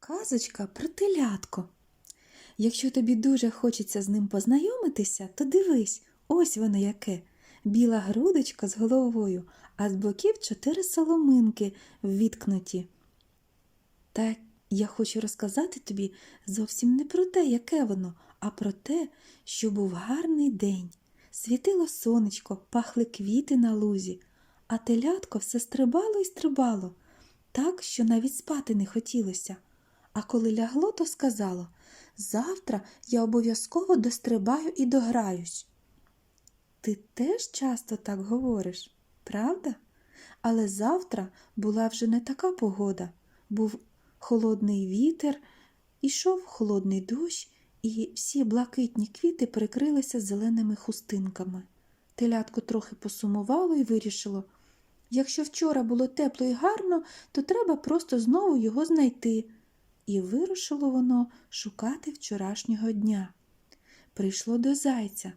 Казочка про телятко. Якщо тобі дуже хочеться з ним познайомитися, то дивись, ось воно яке. Біла грудочка з головою, а з боків чотири соломинки ввіткнуті. Та я хочу розказати тобі зовсім не про те, яке воно, а про те, що був гарний день. Світило сонечко, пахли квіти на лузі, а телятко все стрибало і стрибало, так, що навіть спати не хотілося. А коли лягло, то сказало Завтра я обов'язково дострибаю і дограюсь. Ти теж часто так говориш, правда? Але завтра була вже не така погода. Був холодний вітер, ішов холодний дощ, і всі блакитні квіти прикрилися зеленими хустинками. Телятко трохи посумувало і вирішило якщо вчора було тепло і гарно, то треба просто знову його знайти. І вирушило воно шукати вчорашнього дня. Прийшло до зайця,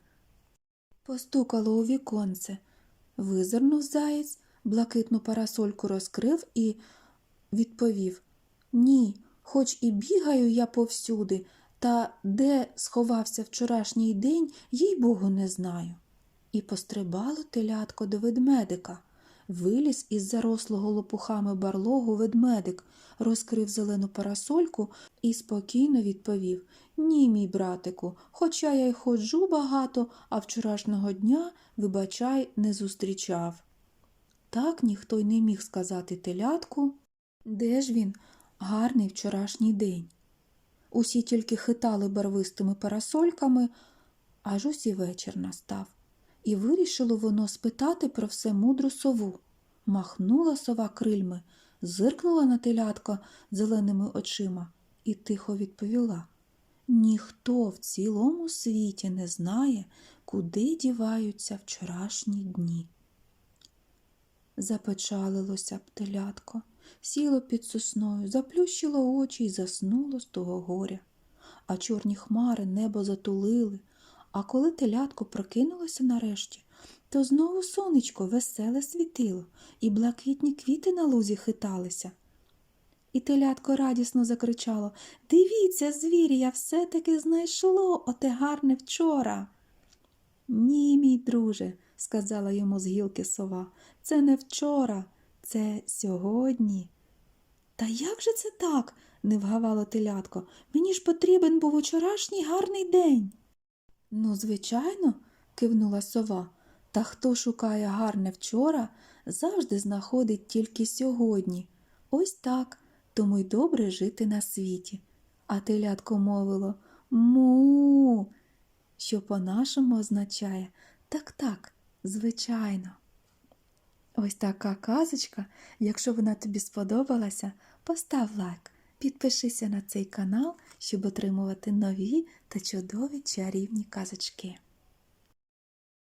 постукало у віконце. Визирнув заєць, блакитну парасольку розкрив і відповів Ні, хоч і бігаю я повсюди, та де сховався вчорашній день, їй богу не знаю. І пострибало телятко до ведмедика. Виліз із зарослого лопухами барлогу ведмедик, розкрив зелену парасольку і спокійно відповів Ні, мій братику, хоча я й ходжу багато, а вчорашнього дня, вибачай, не зустрічав. Так ніхто й не міг сказати телятку, де ж він, гарний вчорашній день. Усі тільки хитали барвистими парасольками, аж ось і вечір настав. І вирішило воно спитати про все мудру сову. Махнула сова крильми, зиркнула на телятка зеленими очима і тихо відповіла Ніхто в цілому світі не знає, куди діваються вчорашні дні. Запечалилося б телятко, сіло під сосною, заплющило очі й заснуло з того горя. А чорні хмари небо затулили, а коли телятко прокинулося нарешті, то знову сонечко веселе світило, і блакитні квіти на лузі хиталися. І телятко радісно закричало Дивіться, звір'я, все-таки знайшло оте гарне вчора. Ні, мій друже, сказала йому з гілки сова, це не вчора, це сьогодні. Та як же це так? не вгавало телятко. Мені ж потрібен був учорашній гарний день. Ну, звичайно, кивнула сова. Та хто шукає гарне вчора, завжди знаходить тільки сьогодні. Ось так, тому й добре жити на світі. А телятко мовило му, що по-нашому означає так-так, звичайно. Ось така казочка. Якщо вона тобі сподобалася, постав лайк, підпишися на цей канал, щоб отримувати нові та чудові чарівні казочки.